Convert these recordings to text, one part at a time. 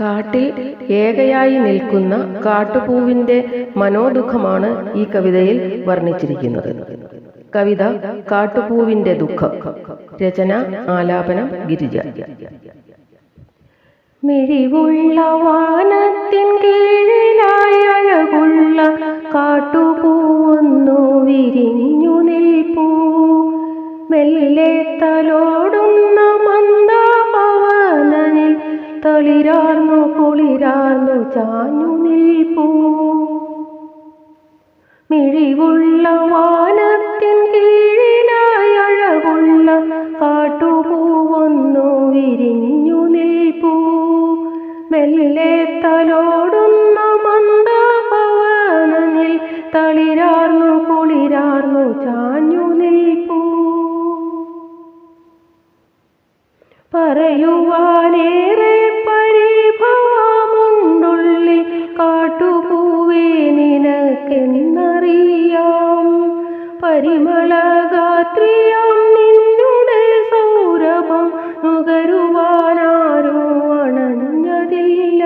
കാട്ടിൽ ഏകയായി നിൽക്കുന്ന കാട്ടുപൂവിന്റെ മനോദുഃഖമാണ് ഈ കവിതയിൽ വർണിച്ചിരിക്കുന്നത്. കവിത കാട്ടുപൂവിന്റെ ദുഃഖം. രചന ആലാപനം ഗിരിജ. മിഴിവുള്ള വാനത്തിൻ കീഴിലായി അഴകുള്ള കാട്ടുപൂവൊന്നു വിരിഞ്ഞു നിൽപ്പൂ. മെല്ലെ തലോടുന്ന തളിരാർന്നു കുളിരാർന്നു ചാഞ്ഞു നിൽപ്പൂ മിഴിവുള്ള വാനത്തിൻ കീഴിലായി അഴകുള്ള കാട്ടുപൂവൊന്നു വിരിഞ്ഞു നിൽപ്പൂ മെല്ലെ തലോടുന്ന മന്ദപവനനിൽ തളിരാർന്നു കുളിരാർന്നു ചാഞ്ഞു നിൽപ്പൂ പറയുവാനേറെ പരിമളഗാത്രിയാം നിന്നുടെ സൗരഭം നുകരുവാനാരോ അണഞ്ഞതില്ല.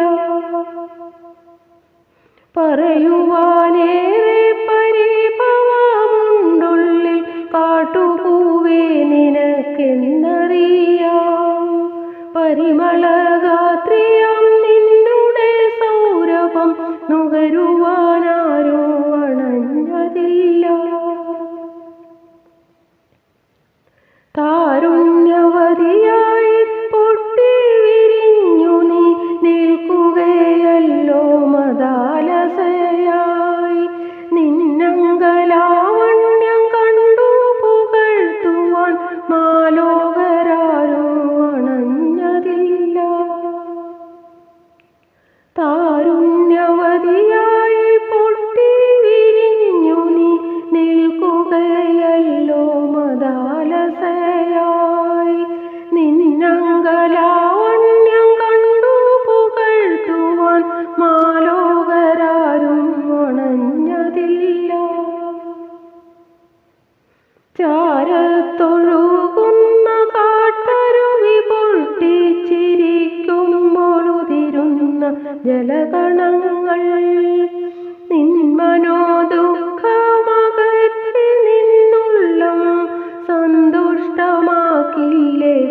പറയുവാനേറെ പരിഭവമുണ്ടുള്ളിൽ കാട്ടുപൂവേ നിനക്കെന്നറിയാം. പരിമളഗാത്രിയാം നിന്നുടെ സൗരഭം നുകരുവാനാരോ അണഞ്ഞതില്ല. താരുണ്യവതിയായി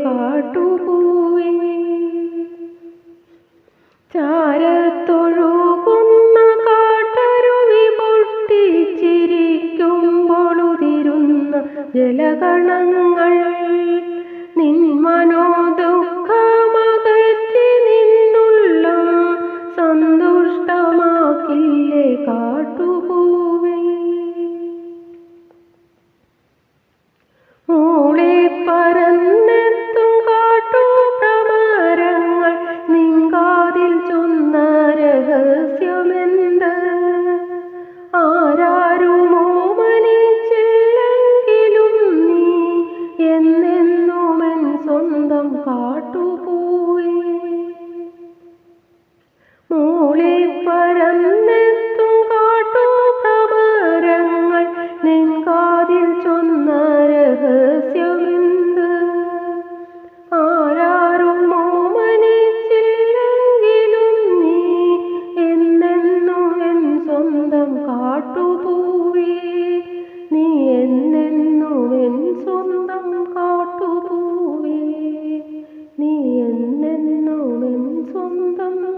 കാട്ടുപൂവേ. ചാരത്തൊഴുകുന്ന കാട്ടരുവി പൊട്ടിച്ചിരിക്കുമ്പോളുതിരുന്ന ജലകണങ്ങൾ നിൻ മനോദുഃഖമകറ്റി നിന്നുള്ള സന്തുഷ്ടമാക്കില്ലേ കാട്ടു സ്വന്തം